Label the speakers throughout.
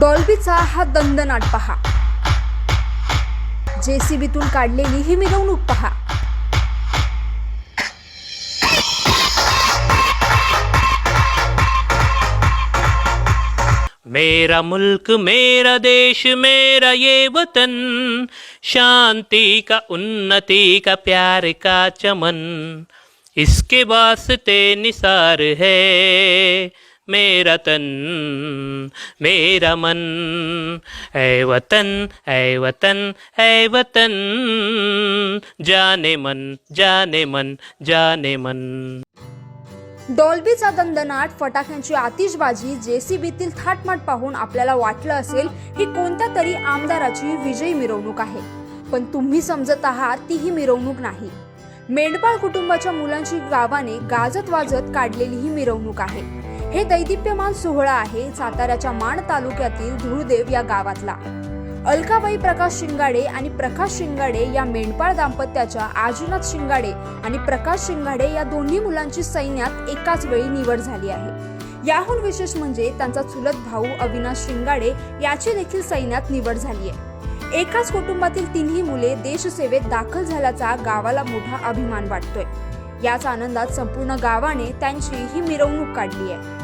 Speaker 1: डॉल्बीचा हा दंदनाट पहा. जेसीबीतून काढलेली ही मिरवणूक पहा.
Speaker 2: मेरा मुल्क मेरा देश मेरा ये वतन शांति का उन्नति का प्यार का चमन इसके वास्ते निसार है। मेरा तन मेरा मन ऐ वतन ऐ वतन ऐ वतन जाने मन जाने मन जाने मन.
Speaker 1: डॉल्बीचा दंदनाट फटाक्यांची आतिषबाजी जेसीबीतील थाटमाट पाहून आपल्याला वाटलं असेल ही कोणत्या तरी आमदाराची विजयी मिरवणूक आहे. पण तुम्ही समजत आहात ती ही मिरवणूक नाही. मेंढपाळ कुटुंबाच्या मुलांची गावाने गाजत वाजत काढलेली ही मिरवणूक आहे. हे दैदिप्यमान सोहळा आहे साताऱ्याच्या माण तालुक्यातील धुळदेव या गावातला. अलकाबाई प्रकाश शिंगाडे आणि प्रकाश शिंगाडे या मेंढपाळ दाम्पत्याच्या आजीनाथ शिंगाडे आणि प्रकाश शिंगाडे या दोन्ही मुलांची सैन्यात एकाच वेळी निवड झाली आहे. याहून विशेष म्हणजे त्यांचा चुलत भाऊ अविनाश शिंगाडे याची देखील सैन्यात निवड झाली आहे. एकाच कुटुंबातील तिन्ही मुले देशसेवेत दाखल झाल्याचा गावाला मोठा अभिमान वाटतोय. याच आनंदात संपूर्ण गावाने त्यांची ही मिरवणूक काढली आहे.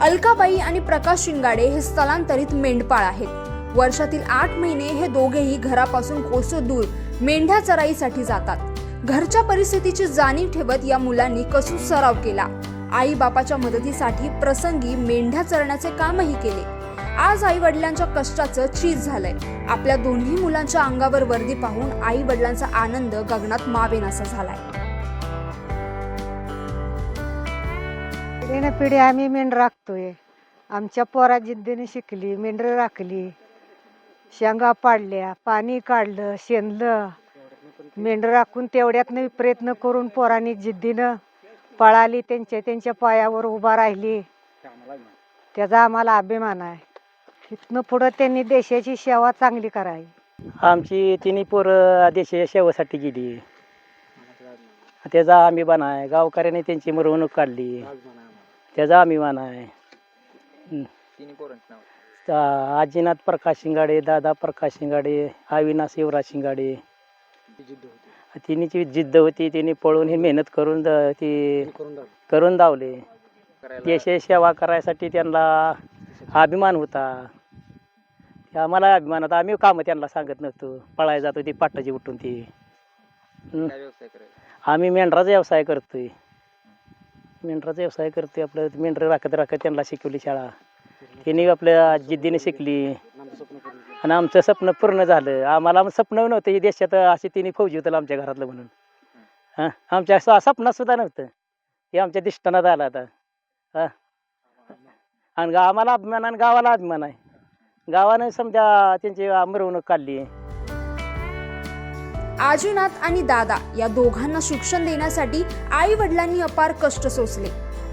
Speaker 1: अलकाबाई आणि प्रकाश शिंगाडे हे स्थलांतरित मेंढपाळ आहेत. वर्षातील आठ महिने हे दोघेही घरापासून कोसो दूर मेंढ्या चराईसाठी जातात. घरच्या परिस्थितीची जाणीव ठेवत या मुलांनी कसून सराव केला. आई बापाच्या मदतीसाठी प्रसंगी मेंढ्या चरण्याचे कामही केले. आज आई वडिलांच्या कष्टाचं चीज झालंय. आपल्या दोन्ही मुलांच्या अंगावर वर्दी पाहून आई वडिलांचा आनंद गगनात मावेनासा झालाय.
Speaker 3: पिढीने पिढी आम्ही मेंढर राखतोय. आमच्या पोरा जिद्दीने शिकली मेंढरं राखली. शेंगा पाडल्या पाणी काढलं शेणलं. मेंढर राखून तेवढ्यातनं प्रयत्न करून पोरांनी जिद्दीनं पळाली त्यांच्या त्यांच्या पायावर उभा राहिली. त्याचा आम्हाला अभिमान आहे. इथनं पुढं त्यांनी देशाची सेवा चांगली करावी.
Speaker 4: आमची तिन्ही पोरं देशाच्या सेवेसाठी गेली. त्याचा अभिमान आहे. गावकऱ्याने त्यांची मिरवणूक काढली. त्याचा अभिमान आहे. आजीनाथ प्रकाश शिंगाडे दादा प्रकाश शिंगाडे अविनाश युवराज शिंगाडे. तिन्हीची जिद्द होती. तिने पळून ही मेहनत करून ती करून दावले देशाची सेवा करायसाठी त्यांना अभिमान होता. आम्हाला अभिमान होता आम्ही कामं त्यांना सांगत नव्हतो. पळायला जातो ती पाटाची उठून ती. आम्ही मेंढराचा व्यवसाय करतोय. मेंढराचा व्यवसाय करते आपलं. मेंढरं राखत राखत त्यांना शिकवली शाळा. त्यांनी आपल्या जिद्दीने शिकली. आणि आमचं स्वप्न पूर्ण झालं. आम्हाला स्वप्न नव्हतं ही देशात असे तिने फौजी होतं आमच्या घरातलं म्हणून. हां आमच्या असं स्वप्नसुद्धा नव्हतं. हे आमच्या दिष्टानात आलं आता. हां. आणि गा- आम्हाला अभिमान आणि गावाला अभिमान आहे. गावानं समजा त्यांची मिरवणूक काढली.
Speaker 1: आजीनाथ आणि दादा या दोघांना शिक्षण देण्यासाठी आई वडिलांनी अपार कष्ट सोसले.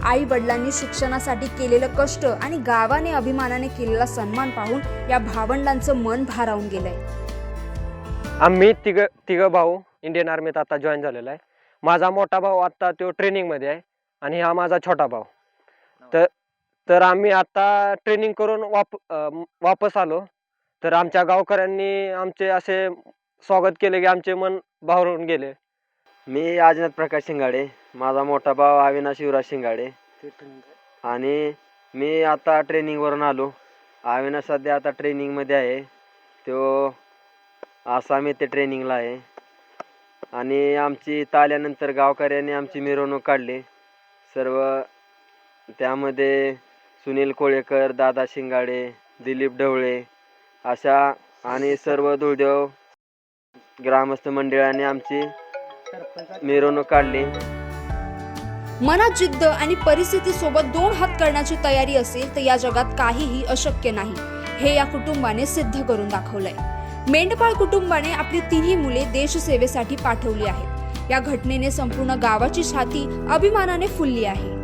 Speaker 1: आई वडिलांनी शिक्षणासाठी केलेलं कष्ट आणि गावाने अभिमानाने केलेला सन्मान पाहून या भावंडांचं मन भारावून गेलंय.
Speaker 5: आम्ही तिघ तिघं भाऊ इंडियन आर्मीत आता जॉईन झालेला आहे. माझा मोठा भाऊ आता तो ट्रेनिंगमध्ये आहे आणि हा माझा छोटा भाऊ. तर तर आम्ही आता ट्रेनिंग करून वाप वापस आलो. तर आमच्या गावकऱ्यांनी आमचे असे स्वागत केले की आमचे मन भारून गेले.
Speaker 6: मी आजनाथ प्रकाश शिंगाडे. माझा मोठा भाऊ अविनाश युवराज शिंगाडे. आणि मी आता ट्रेनिंगवरून आलो. अविनाश सध्या आता ट्रेनिंगमध्ये आहे. तो आसाम येथे ट्रेनिंगला आहे. आणि आमची इथं आल्यानंतर गावकऱ्यांनी आमची मिरवणूक काढली. सर्व त्यामध्ये सुनील कोळेकर दादा शिंगाडे दिलीप ढवळे अशा आणि सर्व धुळदेव ग्रामस्थ मंडळाने आमची मिरवणूक काढली.
Speaker 1: मनात जिद्द आणि परिस्थिती सोबत दोन हात करण्याची तयारी असेल तर या जगात काहीही अशक्य नाही. हे या कुटुंबाने सिद्ध करून दाखवलंय. मेंढपाळ कुटुंबाने आपली तिन्ही मुले देशसेवेसाठी पाठवली आहेत. या घटनेने संपूर्ण गावाची छाती अभिमानाने फुलली आहे.